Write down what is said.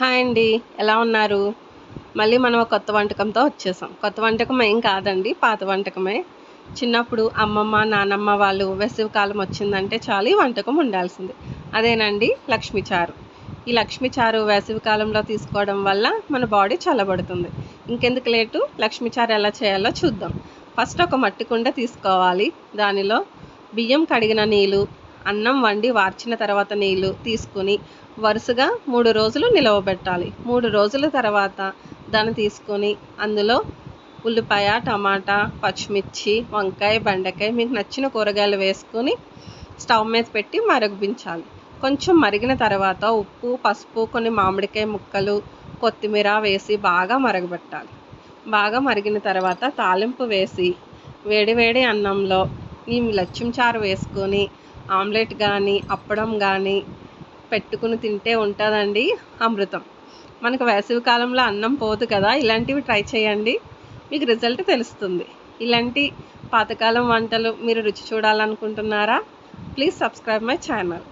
Hi అండి ఎలా ఉన్నారు? మళ్ళీ మనం కొత్త వంటకంతో వచ్చేసాం. కొత్త వంటకం ఏం కాదండి పాత వంటకమే. చిన్నప్పుడు అమ్మమ్మ నానమ్మ వాళ్ళు వేసవి కాలం వచ్చిందంటే చాలు ఈ వంటకం ఉండాల్సింది. అదేనండి లక్ష్మీ చారు. ఈ లక్ష్మీ చారు వేసవి కాలంలో తీసుకోవడం వల్ల మన బాడీ చల్లబడుతుంది. ఇంకెందుకు లేటు? లక్ష్మీ చారు ఎలా చేయాలో చూద్దాం. ఫస్ట్ ఒక మట్టి కుండ తీసుకోవాలి. దానిలో బియ్యం కడిగిన నీళ్ళు అన్నం వండి వార్చిన తర్వాత నీళ్ళు తీసుకుని వరుసగా మూడు రోజులు నిలవబెట్టాలి. మూడు రోజుల తర్వాత దాన్ని తీసుకొని అందులో ఉల్లిపాయ టమాటా పచ్చిమిర్చి వంకాయ బెండకాయ మీకు నచ్చిన కూరగాయలు వేసుకొని స్టవ్ మీద పెట్టి మరగపించాలి కొంచెం మరిగిన తర్వాత ఉప్పు పసుపు కొన్ని మామిడికాయ ముక్కలు కొత్తిమీర వేసి బాగా మరగబెట్టాలి. బాగా మరిగిన తర్వాత తాలింపు వేసి వేడి వేడి అన్నంలో ఈ లచ్చిం చారు వేసుకొని ఆమ్లెట్ కానీ అప్పడం కానీ పెట్టుకుని తింటే ఉంటుందండి అమృతం. మనకు వేసవి కాలంలో అన్నం పోదు కదా ఇలాంటివి ట్రై చేయండి. మీకు రిజల్ట్ తెలుస్తుంది. ఇలాంటి పాతకాలం వంటలు మీరు రుచి చూడాలనుకుంటున్నారా? Please subscribe my channel.